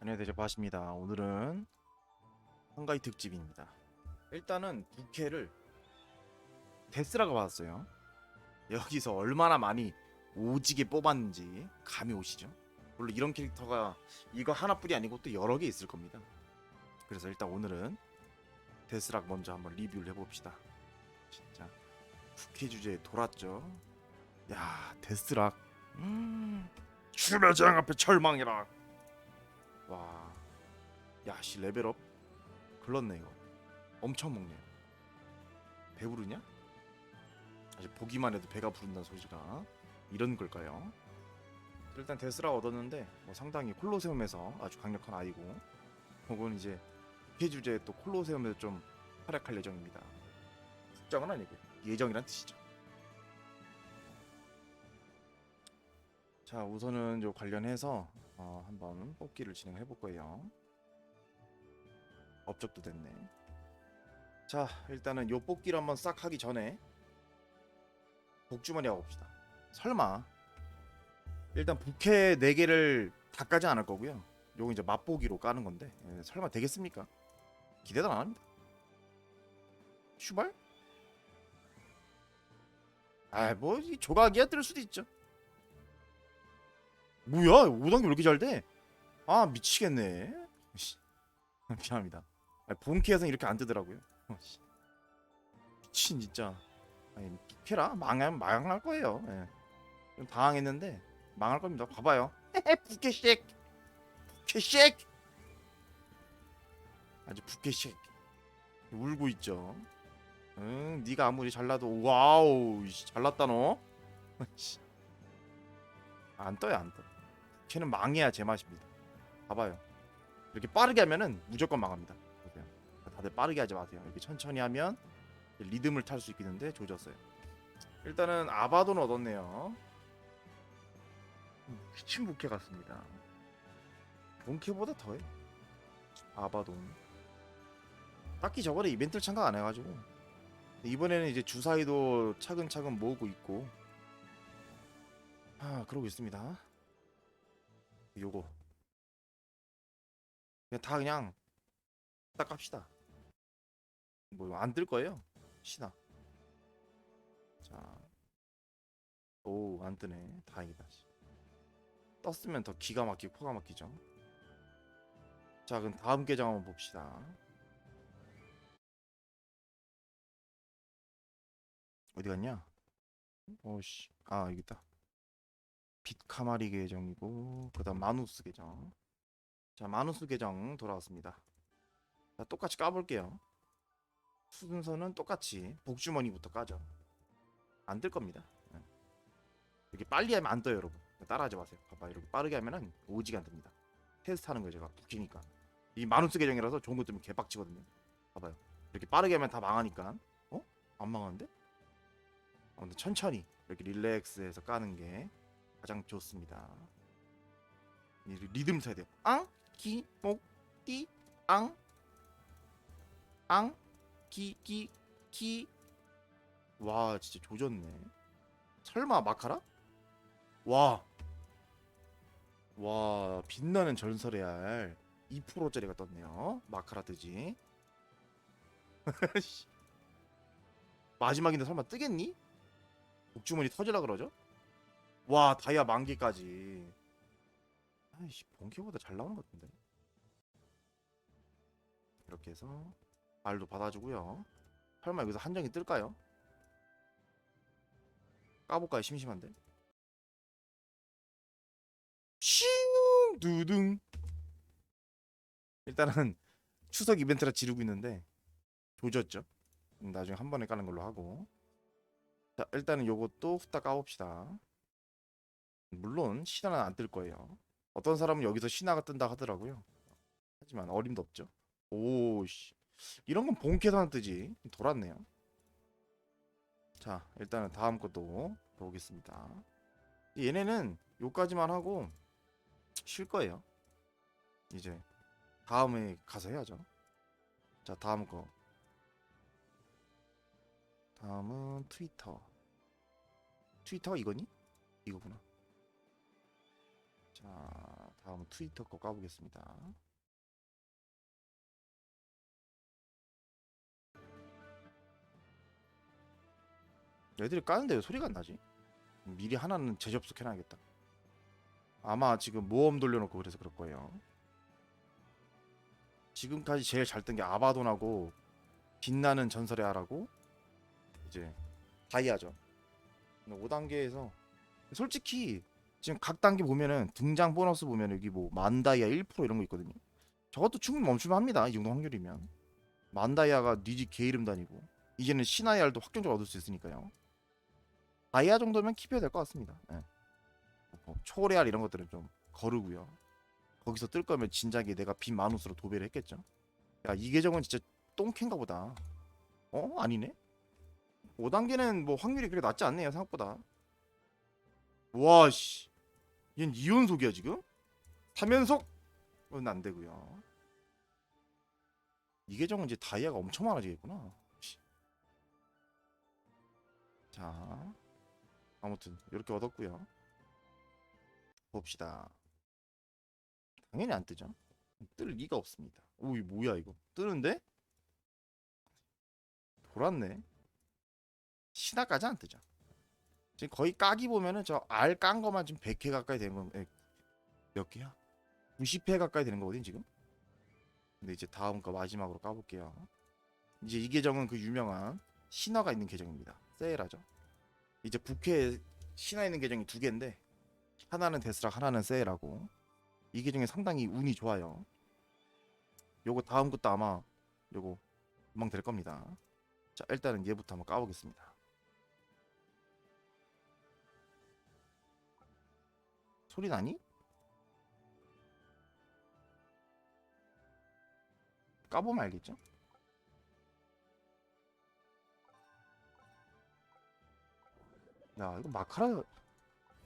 안녕하세요 바십니다. 오늘은 한가위 특집입니다. 일단은 부캐를 데스라가 받았어요. 여기서 얼마나 많이 오지게 뽑았는지 감이 오시죠? 물론 이런 캐릭터가 이거 하나뿐이 아니고 또 여러 개 있을 겁니다. 그래서 일단 오늘은 데스락 먼저 한번 리뷰를 해봅시다. 진짜 부캐 주제에 돌았죠? 야 데스락. 음. 재앙 앞에 절망이라 와, 야씨 레벨업 글렀네 이거. 엄청 먹네. 배부르냐? 아직 보기만 해도 배가 부른다는 소리가 이런 걸까요? 일단 데스라 얻었는데 뭐 상당히 콜로세움에서 아주 강력한 아이고 혹은 이제 회 주제에 또 콜로세움에서 좀 활약할 예정입니다. 특정은 아니고 예정이란 뜻이죠. 자 우선은 요 관련해서 어, 한번 뽑기를 진행해 볼 거예요. 업적도 됐네. 자 일단은 요 뽑기를 한번 싹 하기 전에 복주머니 하고 봅시다. 설마 일단 부캐 4개를 다 까지 않을 거고요. 요거 이제 맛보기로 까는 건데 예, 설마 되겠습니까? 기대도 안 합니다. 슈발? 아뭐 조각이야 뜰 수도 있죠. 뭐야? 5단계 왜 이렇게 잘 돼? 아 미치겠네. 씨. 미안합니다. 아니, 본캐에서는 이렇게 안 뜨더라고요. 어, 씨. 미친 진짜. 아니 캐라. 망하면 망할 거예요. 예. 좀 당황했는데 망할 겁니다. 봐봐요. 부캐쉑 부캐쉑 아주 부캐쉑 울고 있죠. 응 네가 아무리 잘나도 와우 씨, 잘났다 너. 씨. 안 떠요 안 떠. 걔는 망해야 제맛입니다. 봐봐요. 이렇게 빠르게 하면은 무조건 망합니다. 다들 빠르게 하지 마세요. 이렇게 천천히 하면 리듬을 탈 수 있겠는데 조졌어요. 일단은 아바돈 얻었네요. 미친 부캐 같습니다. 본캐보다 더해. 아바돈. 딱히 저번에 이벤트를 참가 안 해가지고 이번에는 이제 주사위도 차근차근 모으고 있고 아 그러고 있습니다. 요거 그냥 다 그냥 딱 갑시다. 뭐 안 뜰 거예요. 신화. 자, 오 안 뜨네. 다행이다. 씨. 떴으면 더 기가 막히고 코가 막히죠. 자 그럼 다음 계정 한번 봅시다. 어디 갔냐? 오씨, 아 여기 있다. 빛카마리 계정이고 그 다음 마누스 계정. 자 마누스 계정 돌아왔습니다. 자 똑같이 까볼게요. 순서는 똑같이 복주머니부터 까죠. 안 뜰 겁니다. 예. 이렇게 빨리 하면 안 떠요, 여러분. 따라하지 마세요. 봐봐, 이렇게 빠르게 하면은 오지가 안 듭니다. 테스트 하는 거예요, 제가 붙이니까. 이 마누스 계정이라서 좋은 것 때문에 개빡치거든요. 봐봐요. 이렇게 빠르게 하면 다 망하니까. 어? 안 망하는데? 아무튼 천천히 이렇게 릴렉스해서 까는 게 가장 좋습니다. 이 리듬 타야 돼요. 앙, 기, 목, 띠, 앙, 앙, 기, 기, 기. 와, 진짜 조졌네. 설마 마카라? 와, 와, 빛나는 전설의 알 2%짜리가 떴네요. 마카라 뜨지. 씨. 마지막인데 설마 뜨겠니? 복주머니 터질라 그러죠? 와 다이아 만개까지. 아이씨 본캐보다 잘 나오는 것 같은데. 이렇게 해서 말도 받아주고요. 설마 여기서 한정이 뜰까요? 까볼까요? 심심한데? 슈 두둥! 일단은 추석 이벤트라 지르고 있는데 조졌죠? 음, 나중에 한 번에 까는 걸로 하고. 자 일단은 요것도 후딱 까봅시다 물론 신화는 안 뜰 거예요. 어떤 사람은 여기서 신화가 뜬다 하더라고요. 하지만 어림도 없죠. 오씨 이런 건 본캐서만 뜨지 돌았네요. 자 일단은 다음 것도 보겠습니다. 얘네는 요까지만 하고 쉴 거예요. 이제 다음에 가서 해야죠. 자 다음 거. 다음은 트위터. 트위터 이거니? 이거구나. 자 다음 트위터 거 까보겠습니다. 애들이 까는데 왜 소리가 안 나지? 미리 하나는 재접속해놔야겠다. 아마 지금 모험 돌려놓고 그래서 그럴 거예요. 지금까지 제일 잘 뜬 게 아바돈하고 빛나는 전설의 아라고 이제 다이아죠. 5단계에서 솔직히 지금 각 단계 보면은 등장 보너스 보면 여기 뭐 만다이아 1% 이런 거 있거든요. 저것도 충분히 멈추면 합니다. 이 정도 확률이면 만다이아가 니집 개 이름 다니고 이제는 신화이알도 확정적으로 얻을 수 있으니까요. 다이아 정도면 킵해야 될 것 같습니다. 예. 뭐 초레알 이런 것들은 좀 거르고요. 거기서 뜰 거면 진작에 내가 빈 마누스로 도배를 했겠죠. 야 이 계정은 진짜 똥캔가 보다. 어 아니네. 5단계는 뭐 확률이 그렇게 낮지 않네요 생각보다. 와씨, 얜 이연속이야 지금? 3연속?은 안 되고요. 이 계정은 이제 다이아가 엄청 많아지겠구나. 씨. 자, 아무튼 이렇게 얻었고요. 봅시다. 당연히 안 뜨죠. 뜰 리가 없습니다. 오, 이 뭐야 이거? 뜨는데? 돌았네. 신화까지 안 뜨죠. 지금 거의 까기 보면은 저 알 깐 거만 지금 100회 가까이 되는 건, 에, 몇 개야? 90회 가까이 되는 거거든 지금. 근데 이제 다음 거 마지막으로 까볼게요. 이제 이 계정은 그 유명한 신화가 있는 계정입니다. 세일하죠. 이제 북해 신화 있는 계정이 두 개인데 하나는 데스락 하나는 세일하고 이 계정이 상당히 운이 좋아요. 요거 다음 것도 아마 요거 금방 될 겁니다. 자 일단은 얘부터 한번 까보겠습니다. 소리 나니? 까보면 알겠죠? 야 이거 마카라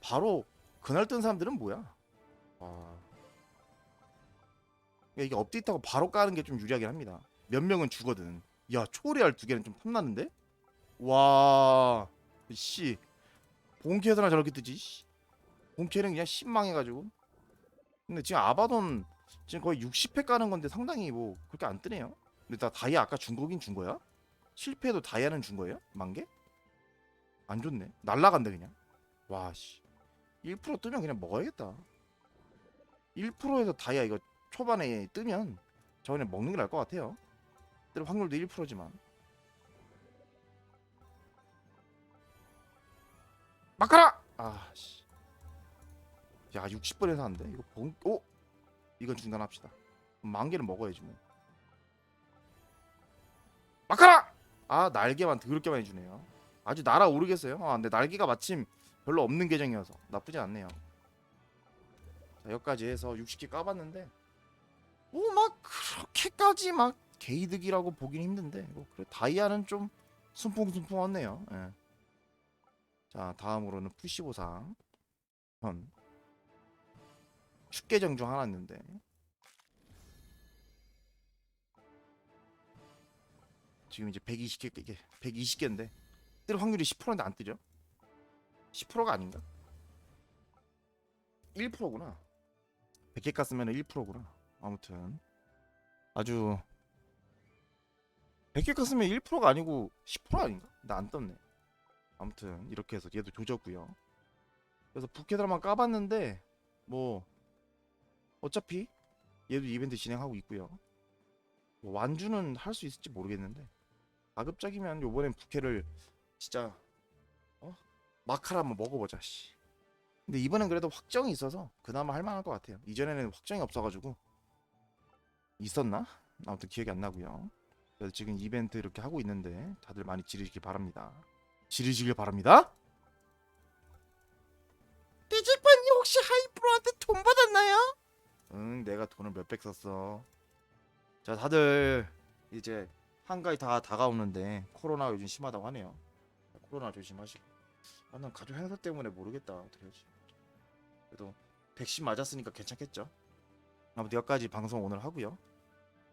바로 그날 뜬 사람들은 뭐야? 와. 야, 이게 업데이트하고 바로 까는 게 좀 유리하긴 합니다. 몇 명은 주거든. 야 초레알 두 개는 좀 탐나는데? 와, 씨, 본캐에서나 저렇게 뜨지? 씨. 본캐는 그냥 신망해가지고. 근데 지금 아바돈 지금 거의 60회 까는 건데 상당히 뭐 그렇게 안 뜨네요. 근데 나 다이아 아까 준 거긴 준 거야? 실패해도 다이아는 준 거예요? 만 개? 안 좋네. 날라간다 그냥. 와 씨. 1% 뜨면 그냥 먹어야겠다. 1%에서 다이아 이거 초반에 뜨면 저 그냥 먹는 게 나을 것 같아요. 뜰 확률도 1%지만. 마카라! 아 씨. 야 60번에서 한대. 이거 봉 오! 이건 중단합시다. 만 개는 먹어야지 뭐. 마카라! 아 날개만 더럽게 많이 주네요. 아주 날아오르겠어요. 아 근데 날개가 마침 별로 없는 계정이어서 나쁘지 않네요. 자 여기까지 해서 60개 까봤는데 뭐 막 그렇게까지 막 개이득이라고 보긴 힘든데 뭐 그래 다이아는 좀 순풍순풍하네요. 예. 자 다음으로는 푸시 보상 현 축계정 중 하나 있는데 지금 이제 120개 이게 120개인데 뜰 확률이 10%인데 안 뜨죠? 10%가 아닌가? 1%구나. 100개 깠으면 1%구나. 아무튼 아주 100개 깠으면 1%가 아니고 10% 아닌가? 나 안 떴네. 아무튼 이렇게 해서 얘도 조졌고요. 그래서 부캐드라만 까봤는데 뭐 어차피 얘도 이벤트 진행하고 있고요. 뭐 완주는 할 수 있을지 모르겠는데 가급적이면 요번엔 부캐를 진짜 어 마카라 한번 먹어보자. 씨. 근데 이번엔 그래도 확정이 있어서 그나마 할만할 것 같아요. 이전에는 확정이 없어가지고 있었나? 아무튼 기억이 안 나고요. 그래서 지금 이벤트 이렇게 하고 있는데 다들 많이 지르시길 바랍니다. 지르시길 바랍니다. 띠직반이 혹시 하이프로한테 돈 받았나요? 응, 내가 돈을 몇백 썼어. 자, 다들 이제 한가위 다 다가오는데 코로나 요즘 심하다고 하네요. 코로나 조심하시고. 아, 난 가족 행사 때문에 모르겠다. 어떻게 하지? 그래도 백신 맞았으니까 괜찮겠죠? 아무튼 여기까지 방송 오늘 하고요.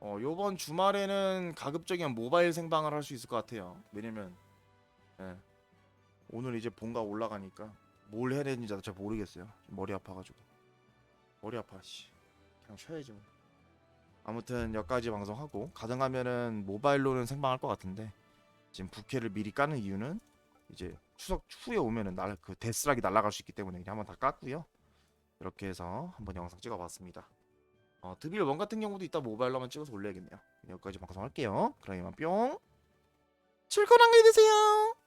어, 요번 주말에는 가급적이면 모바일 생방을 할 수 있을 것 같아요. 왜냐면 예. 오늘 이제 본가 올라가니까 뭘 해야 되는지 잘 모르겠어요. 머리 아파가지고. 머리 아파 씨 그냥 쉬어야지 뭐. 아무튼 여기까지 방송하고 가능하면은 모바일로는 생방할 것 같은데 지금 부캐를 미리 까는 이유는 이제 추석 후에 오면은 날그 데스락이 날아갈 수 있기 때문에 그냥 한번 다 깠고요. 이렇게 해서 한번 영상 찍어봤습니다. 어, 드빌 원 같은 경우도 이따 모바일로 한번 찍어서 올려야겠네요. 여기까지 방송할게요. 그럼 이만 뿅. 즐거운 한가위 되세요